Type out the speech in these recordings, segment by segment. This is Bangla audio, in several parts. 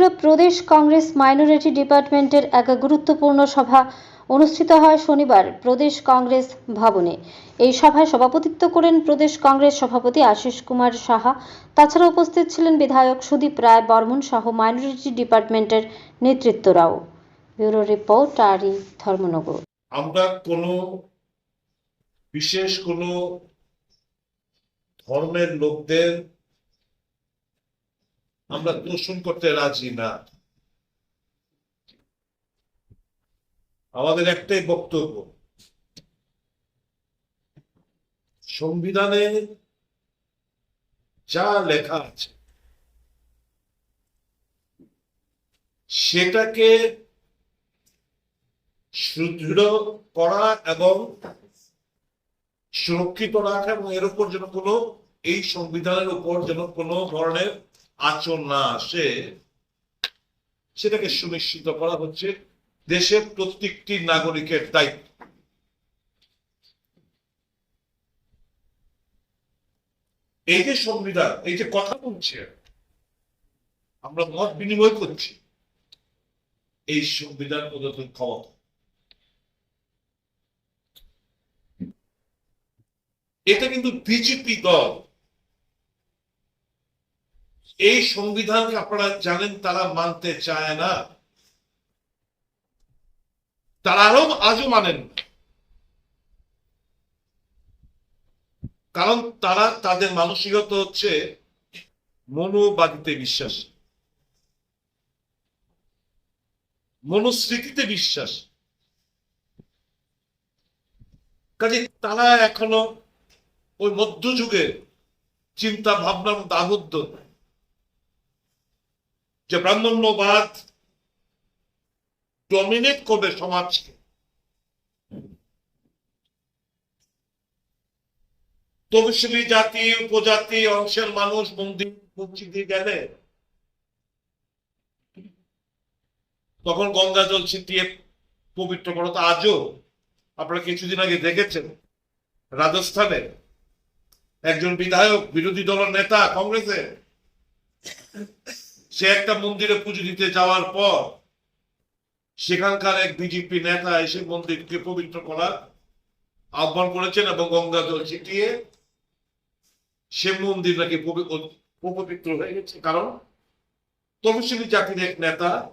ত্রিপুরা প্রদেশ কংগ্রেস মাইনরিটি ডিপার্টমেন্টের এক গুরুত্বপূর্ণ সভা অনুষ্ঠিত হয় শনিবার প্রদেশ কংগ্রেস ভবনে। এই সভায় সভাপতিত্ব করেন প্রদেশ কংগ্রেস সভাপতি আশিস কুমার সাহা। তাছাড়া উপস্থিত ছিলেন বিধায়ক সুদীপ রায় বর্মন সহ মাইনরিটি ডিপার্টমেন্টের নেতৃত্বরাও। ব্যুরো রিপোর্ট, আরই ধর্মনগর। আমরা কোনো বিশেষ কোনো ধর্মের লোকদের আমরা দূষণ করতে রাজি না। আমাদের একটাই বক্তব্য, সংবিধানে যা লেখা আছে, সেটাকে সুদৃঢ় করা এবং সুরক্ষিত রাখা এবং এর উপর যেন কোনো, এই সংবিধানের উপর যেন কোনো ধরনের আচরণ না আসে, সেটাকে সুনিশ্চিত করা হচ্ছে দেশের প্রত্যেকটি নাগরিকের দায়িত্ব। এই যে সংবিধান, এই যে কথা বলছে, আমরা মত বিনিময় করছি, এই সংবিধান প্রদত্ত ক্ষমতা। এটা কিন্তু বিজেপি দল এই সংবিধানকে আপনারা জানেন, তারা মানতে চায় না। তারা আরও আজও মানেন কারণ তারা, তাদের মানসিকতা হচ্ছে মনোবাদিতে বিশ্বাস। মনুস্মৃতিতে বিশ্বাস। কাজে তারা এখনও ওই মধ্যযুগের চিন্তা ভাবনার মধ্যে আবদ্ধ যে ব্রাহ্মণ্যবাদ ডমিনেট করবে সমাজকে। তফসিলি জাতি, উপজাতি, অংশের মানুষ মন্দির মসজিদে গেলে, তখন গঙ্গা জল ছিটিয়ে পবিত্র করা। তো আজও আপনারা কিছুদিন আগে দেখেছেন, রাজস্থানে একজন বিধায়ক, বিরোধী দলের নেতা কংগ্রেসের সে একটা মন্দিরে পুজো দিতে যাওয়ার পর সেখানকার এক বিজেপি নেতা এসে মন্দিরকে পবিত্র করার আহ্বান করেছেন এবং গঙ্গা জল ছিটিয়ে সে মন্দির নাকি পবি- অপবিত্র হয়ে গেছে। কারণ তপশিলি জাতির এক নেতা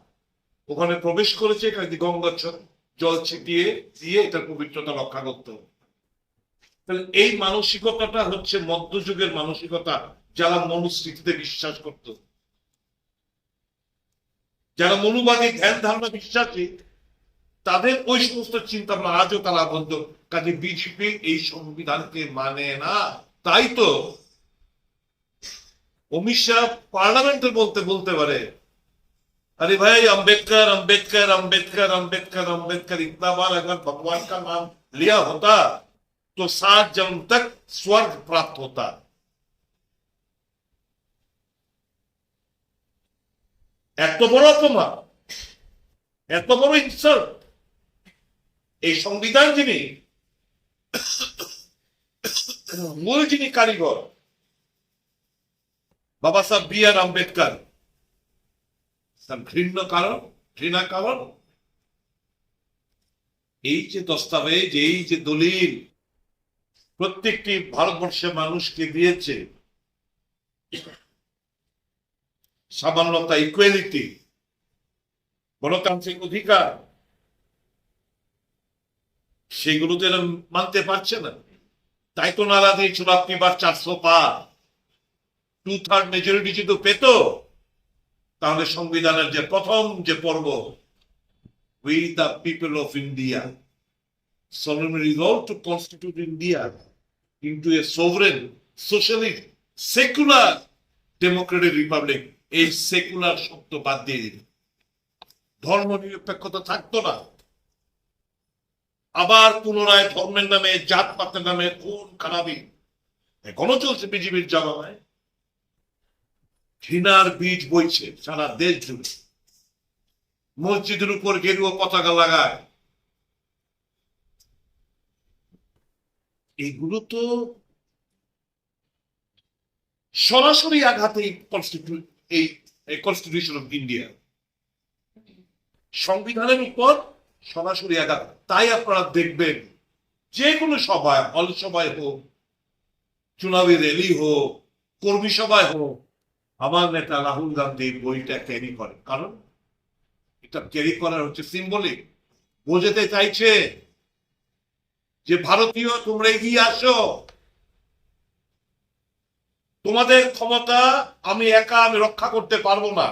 ওখানে প্রবেশ করেছে গঙ্গা জল ছিটিয়ে দিয়ে এটার পবিত্রতা রক্ষা করতে। তাহলে এই মানসিকতাটা হচ্ছে মধ্যযুগের মানসিকতা যারা মনুস্মৃতিতে বিশ্বাস করত। যারা মনুবাদী ধ্যান ধারণা বিশ্বাসী তাদের ওই সমস্ত চিন্তা ভাবনা আজও তারা আবদ্ধ কাজে বিজেপি এই সংবিধানকে মানে না তাই তো অমিত শাহ পার্লামেন্টে বলতে বলতে পারে अरे भाई अंबेडकर अंबेडकर अंबेडकर अंबेडकर अंबेडकर इतना बार अगर भगवान का नाम लिया होता तो सात जन्म तक स्वर्ग प्राप्त होता এত বড় অপমান, এত বড় ইনসাল্ট এই সংবিধান যিনি, মূল যিনি কারিগর, বাবা সাহেব বি আর আম্বেদকর। তার ঘৃণ্য কারণ, ঘৃণা কারণ, এই যে দস্তাবেজ, এই যে দলিল, প্রত্যেকটি ভারতবর্ষের মানুষকে দিয়েছে। সামান্যতা ইকুয়ালিটি গণতান্ত্রিক অধিকার সেগুলো তো মানতে পারছে না তাই তো নালা দিয়েছিল আপনি বার চারশো পার টু থার্ড মেজরিটি যদি পেত তাহলে সংবিধানের যে প্রথম যে পর্ব we the people of India solemnly resolve to constitute India into a sovereign, socialist, secular democratic republic. এই সেকুলার শব্দ বাদ দিয়ে দিল ধর্ম নিরপেক্ষতা থাকতো না। আবার পুনরায় ধর্মের নামে, জাতপাতের নামে খুন খারাপি এখনও চলছে বিজেপির জমানায়। ঘৃণার বীজ বইছে সারা দেশ জুড়ে। মসজিদের উপর গেরুয়া পতাকা লাগায়। এগুলো তো সরাসরি আঘাতে কনস্টিটিউট এই কনস্টিটিউশন অফ ইন্ডিয়া সংবিধানের উপর সরাসরি আঘাত তাই আপনারা দেখবেন যে কোনো সভায় হল সভায় হোক চুনাবি র্যালি হোক কর্মী সভায় হোক আমার নেতা রাহুল গান্ধী বইটা ক্যারি করে। কারণ এটা ক্যারি করার হচ্ছে সিম্বলিক বোঝাতে চাইছে যে ভারতীয় তোমরা এগিয়ে আসো। তোমাদের ক্ষমতা আমি একা আমি রক্ষা করতে পারব না।